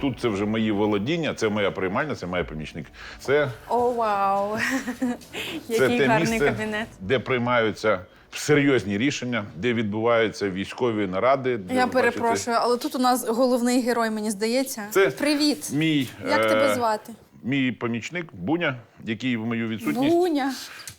Тут це вже мої володіння, це моя приймальня, це моя помічник. Це, О, вау! це Який те гарний місце, кабінет. де приймаються серйозні рішення, де відбуваються військові наради. де, Я ви бачите, перепрошую, але тут у нас головний герой, мені здається. Це Привіт! Мій, Як е, тебе звати? Мій помічник Буня, який в мою відсутність. Буня.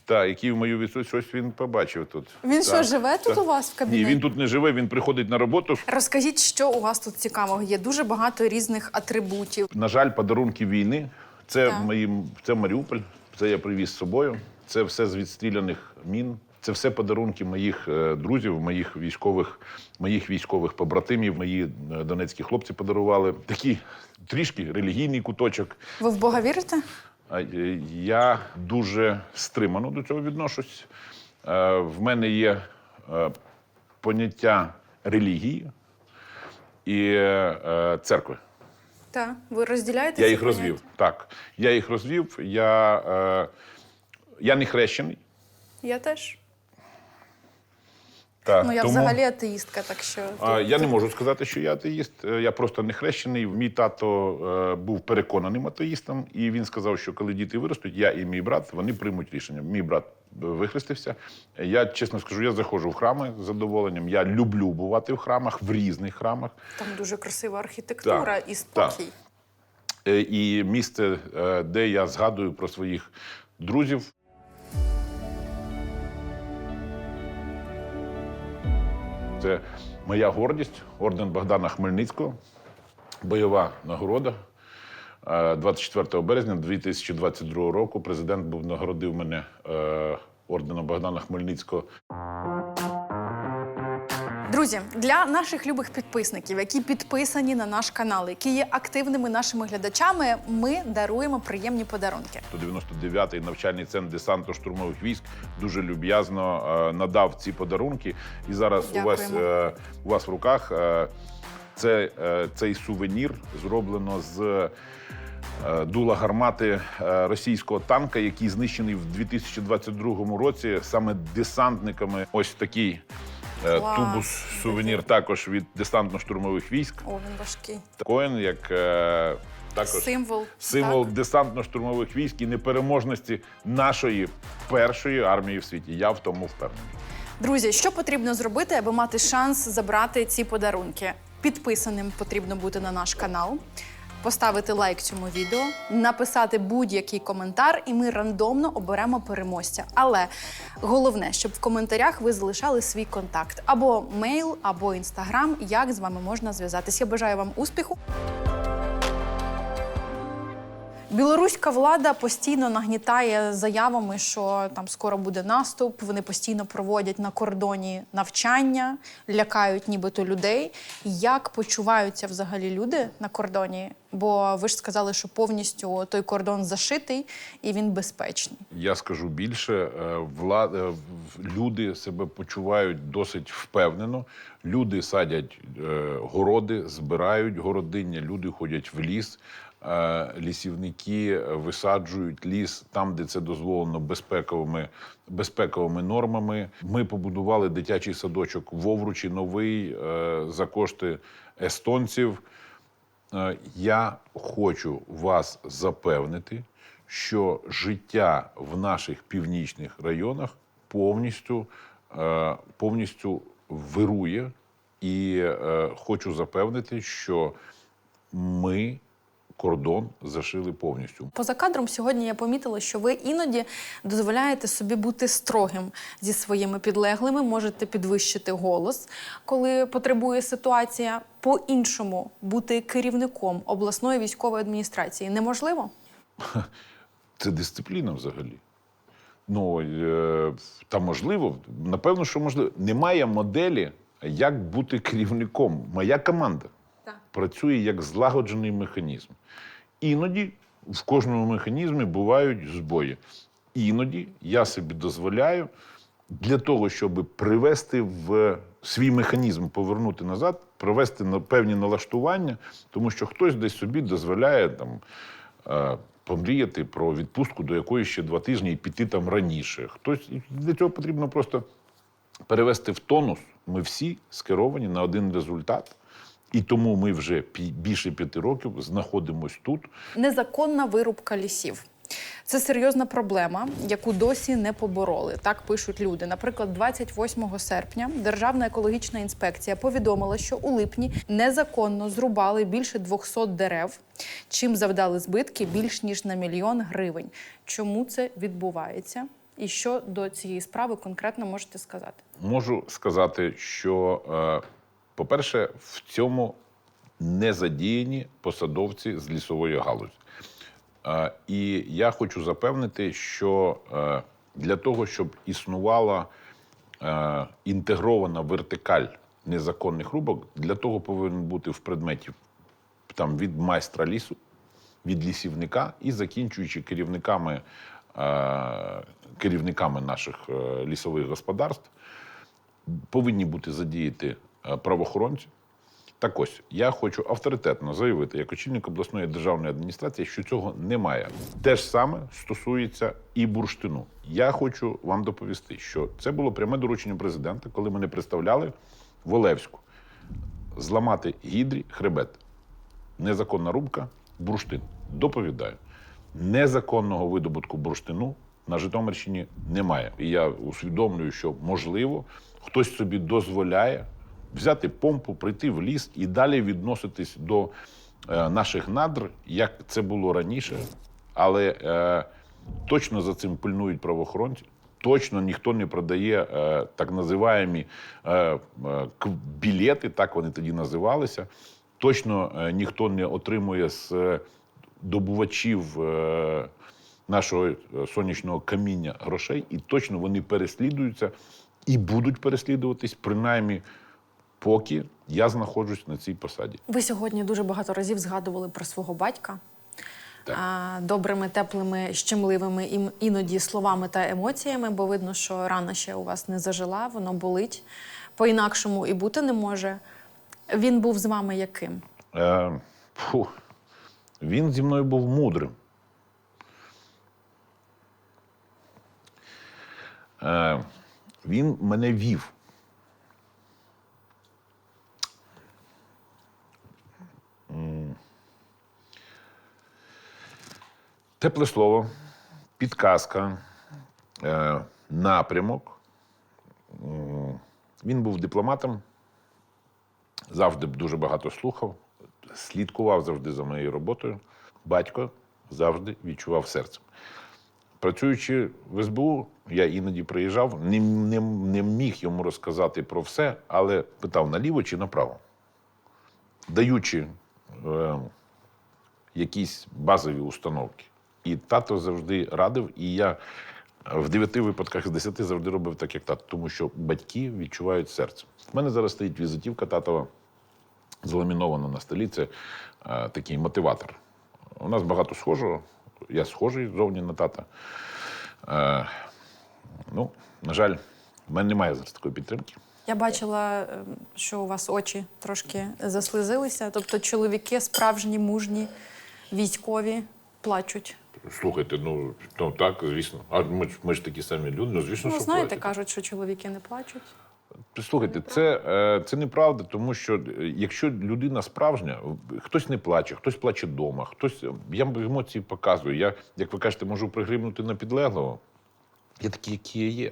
Та, який в мою відсутність щось він побачив тут. Він що, живе тут у вас в кабінеті? Ні, він тут не живе, він приходить на роботу. Розкажіть, що у вас тут цікавого є? Дуже багато різних атрибутів. На жаль, подарунки війни. Це Так. мої, це Маріуполь, це я привіз з собою. Це все з відстріляних мін. Це все подарунки моїх е, друзів, моїх військових, моїх військових побратимів. Мої е, донецькі хлопці подарували. Такий трішки релігійний куточок. Ви в Бога вірите? Е, Я дуже стримано до цього відношусь. Е, В мене є е, поняття релігії і церкви. Так. Ви розділяєте? Я їх поняття? розвів. Так. Я їх розвів. Я, я не хрещений. Я теж. Так, Ну, я тому, взагалі атеїстка, так що. а, я не можу сказати, що я атеїст. Е, Я просто не хрещений. Мій тато е, був переконаним атеїстом, і він сказав, що коли діти виростуть, я і мій брат вони приймуть рішення. Мій брат е, вихрестився. Я чесно скажу, я заходжу в храми з задоволенням. Я люблю бувати в храмах, в різних храмах. Там дуже красива архітектура Так, і спокій. Е, І місце, де я згадую про своїх друзів. Це моя гордість, орден Богдана Хмельницького, бойова нагорода. Е, 24 березня 2022 року президент був нагородив мене е, орденом Богдана Хмельницького. Друзі, для наших любих підписників, які підписані на наш канал, які є активними нашими глядачами, ми даруємо приємні подарунки. 199-й навчальний центр десантно-штурмових військ дуже люб'язно е, надав ці подарунки. І зараз у вас, Дякуємо. е, у вас в руках е, це, е, цей сувенір зроблено з. е, Дула гармати е, російського танка, який знищений в 2022 році саме десантниками. Ось такий е, Клас. тубус сувенір також від десантно-штурмових військ. О, він важкий. Коін як е, також Символ. Символ так? десантно-штурмових військ і непереможності нашої першої армії в світі. Я в тому впевнений. Друзі, що потрібно зробити, аби мати шанс забрати ці подарунки? Підписаним потрібно бути на наш канал, поставити лайк цьому відео, написати будь-який коментар, і ми рандомно оберемо переможця. Але головне, щоб в коментарях ви залишали свій контакт або мейл, або інстаграм, як з вами можна зв'язатися. Бажаю вам успіху. Білоруська влада постійно нагнітає заявами, що там скоро буде наступ. Вони постійно проводять на кордоні навчання, лякають нібито людей. Як почуваються взагалі люди на кордоні? Бо ви ж сказали, що повністю той кордон зашитий і він безпечний. Я скажу більше, е, вла- е, люди себе почувають досить впевнено. Люди садять е, городи, збирають городиння, люди ходять в ліс. Е, Лісівники висаджують ліс там, де це дозволено безпековими, безпековими нормами. Ми побудували дитячий садочок в Овручі, новий е, за кошти естонців. Е, Я хочу вас запевнити, що життя в наших північних районах повністю, е, повністю вирує, і е, хочу запевнити, що ми кордон зашили повністю. Поза кадром сьогодні я помітила, що ви іноді дозволяєте собі бути строгим зі своїми підлеглими, можете підвищити голос, коли потребує ситуація. По-іншому бути керівником обласної військової адміністрації неможливо. Це дисципліна взагалі. Ну, е, та можливо, напевно, що можливо. Немає моделі, як бути керівником. Моя команда. Працює як злагоджений механізм. Іноді в кожному механізмі бувають збої. Іноді я собі дозволяю для того, щоб привести в свій механізм, повернути назад, привести на певні налаштування, тому що хтось десь собі дозволяє там. е, Помріяти про відпустку до якоїсь ще два тижні і піти там раніше. Хтось для цього потрібно просто перевести в тонус. Ми всі скеровані на один результат. І тому ми вже більше п'яти років знаходимось тут. Незаконна вирубка лісів. Це серйозна проблема, яку досі не побороли. Так пишуть люди. Наприклад, 28 серпня Державна екологічна інспекція повідомила, що у липні незаконно зрубали більше 200 дерев, чим завдали збитки більш ніж на мільйон гривень. Чому це відбувається? І що до цієї справи конкретно можете сказати? Можу сказати, що, е, по-перше, в цьому не задіяні посадовці з лісової галузі. І я хочу запевнити, що е, для того, щоб існувала е, інтегрована вертикаль незаконних рубок, для того повинен бути в предметі там, від майстра лісу, від лісівника і закінчуючи керівниками, е, керівниками наших лісових господарств, повинні бути задіяти правоохоронці. Так ось, я хочу авторитетно заявити, як очільник обласної державної адміністрації, що цього немає. Те ж саме стосується і бурштину. Я хочу вам доповісти, що це було пряме доручення президента, коли мене представляли в Олевську зламати гідрі хребет. Незаконна рубка, бурштин. Доповідаю, незаконного видобутку бурштину на Житомирщині немає. І я усвідомлюю, що можливо хтось собі дозволяє взяти помпу, прийти в ліс і далі відноситись до е, наших надр, як це було раніше. Але е, точно за цим пильнують правоохоронці. Точно ніхто не продає е, так називаємі е, е, білети, так вони тоді називалися. Точно е, ніхто не отримує з е, добувачів е, нашого е, сонячного каміння грошей, і точно вони переслідуються і будуть переслідуватись, принаймні, поки я знаходжусь на цій посаді. Ви сьогодні дуже багато разів згадували про свого батька. Так. Добрими, теплими, щемливими іноді словами та емоціями, бо видно, що рана ще у вас не зажила, воно болить. По-інакшому і бути не може. Він був з вами яким? Е, фу, він зі мною був мудрим. Е, він мене вів. Тепле слово, підказка, е, напрямок. Він був дипломатом, завжди дуже багато слухав, слідкував завжди за моєю роботою. Батько завжди відчував серцем. Працюючи в СБУ, я іноді приїжджав, не, не, не міг йому розказати про все, але питав наліво чи направо. Даючи е, якісь базові установки. І тато завжди радив, і я в дев'яти випадках з десяти завжди робив так, як тато, тому що батьки відчувають серцем. У мене зараз стоїть візитівка татова, заламінована на столі. Це е, такий мотиватор. У нас багато схожого. Я схожий зовні на тата. Е, ну, на жаль, в мене немає зараз такої підтримки. Я бачила, е, що у вас очі трошки заслизилися. Тобто чоловіки справжні, мужні, військові плачуть. Слухайте, ну, ну так, звісно. А ми, ж- ми ж такі самі люди, ну звісно, Ну, що знаєте, платять. кажуть, що чоловіки не плачуть. Слухайте, це, е, це неправда, тому що е, якщо людина справжня, хтось не плаче, хтось плаче вдома, хтось. Я емоції показую. Я, як ви кажете, можу пригримнути на підлеглого. Я такий, який я є.